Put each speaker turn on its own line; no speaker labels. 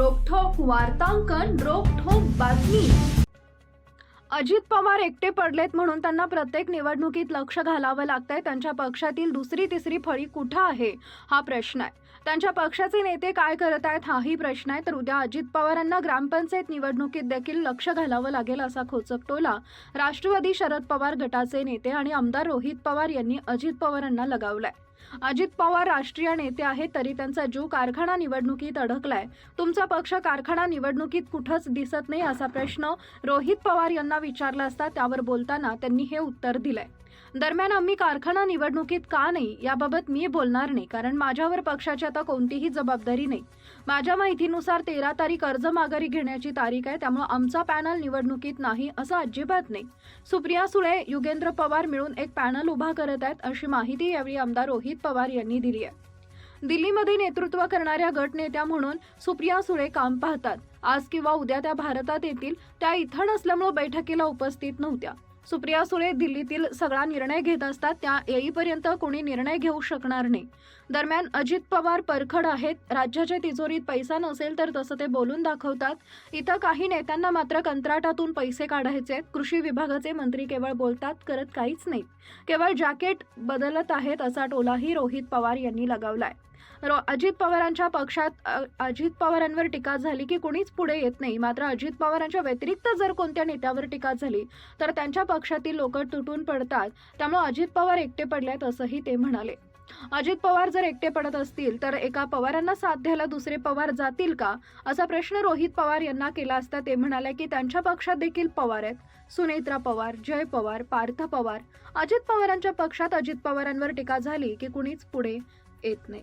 वार्तांकन रोखोक बातमी. अजित पवार एकटे पडलेत म्हणून त्यांना प्रत्येक निवडणुकीत लक्ष घालावं लागतंय. त्यांच्या पक्षातील दुसरी तिसरी फळी कुठं आहे? हा प्रश्न आहे. त्यांच्या पक्षाचे नेते काय करत आहेत? हाही प्रश्न आहे. तर उद्या अजित पवारांना ग्रामपंचायत निवडणुकीत देखील लक्ष घालावं लागेल असा खोचक टोला राष्ट्रवादी शरद पवार गटाचे नेते आणि आमदार रोहित पवार यांनी अजित पवारांना लगावलाय. अजित पवार राष्ट्रीय नेते आहेत तरी त्यांचा जीव कारखाना निवडणुकीत अडकलाय. तुमचा पक्ष कारखाना निवडणुकीत कुठंच दिसत नाही असा प्रश्न रोहित पवार यांना विचारला असता त्यावर बोलताना त्यांनी हे उत्तर दिलंय. दरम्यान आम्ही कारखाना निवडणुकीत का नाही याबाबत मी बोलणार नाही कारण माझ्यावर पक्षाची आता कोणतीही जबाबदारी नाही. माझ्या माहितीनुसार तेरा तारीख अर्ज माघारी घेण्याची तारीख आहे त्यामुळे आमचा पॅनल निवडणुकीत नाही असं अजिबात नाही. सुप्रिया सुळे युगेंद्र पवार मिळून एक पॅनल उभा करत आहेत अशी माहिती यावेळी आमदार रोहित पवार यांनी दिली आहे. दिल्लीमध्ये नेतृत्व करणाऱ्या गटनेत्या म्हणून सुप्रिया सुळे काम पाहतात. आज किंवा उद्या त्या भारतात येतील त्या इथं नसल्यामुळे बैठकीला उपस्थित नव्हत्या. सुप्रिया सुळे दिल्लीतील सगळा निर्णय घेत असतात त्या येईपर्यंत कोणी निर्णय घेऊ शकणार नाही. दरम्यान अजित पवार परखड आहेत राज्याच्या तिजोरीत पैसा नसेल तर तसं ते बोलून दाखवतात. इथं काही नेत्यांना मात्र कंत्राटातून पैसे काढायचे आहेत. कृषी विभागाचे मंत्री केवळ बोलतात करत काहीच नाहीत. केवळ जॅकेट बदलत आहेत असा टोलाही रोहित पवार यांनी लगावलाय. अजित पवारांच्या पक्षात अजित पवारांवर टीका झाली की कुणीच पुढे येत नाही. मात्र अजित पवारांच्या व्यतिरिक्त जर कोणत्या नेत्यावर टीका झाली तर त्यांच्या पक्षातील लोक तुटून पडतात. त्यामुळे अजित पवार एकटे पडलेत असंही ते म्हणाले. अजित पवार जर एकटे पडत असतील तर एका पवारांना साथ द्यायला दुसरे पवार जातील का? असा प्रश्न रोहित पवार यांना केला असता ते म्हणाले की त्यांच्या पक्षात देखील पवार आहेत. सुनेत्रा पवार जय पवार पार्थ पवार. अजित पवारांच्या पक्षात अजित पवारांवर टीका झाली की कुणीच पुढे येत नाही.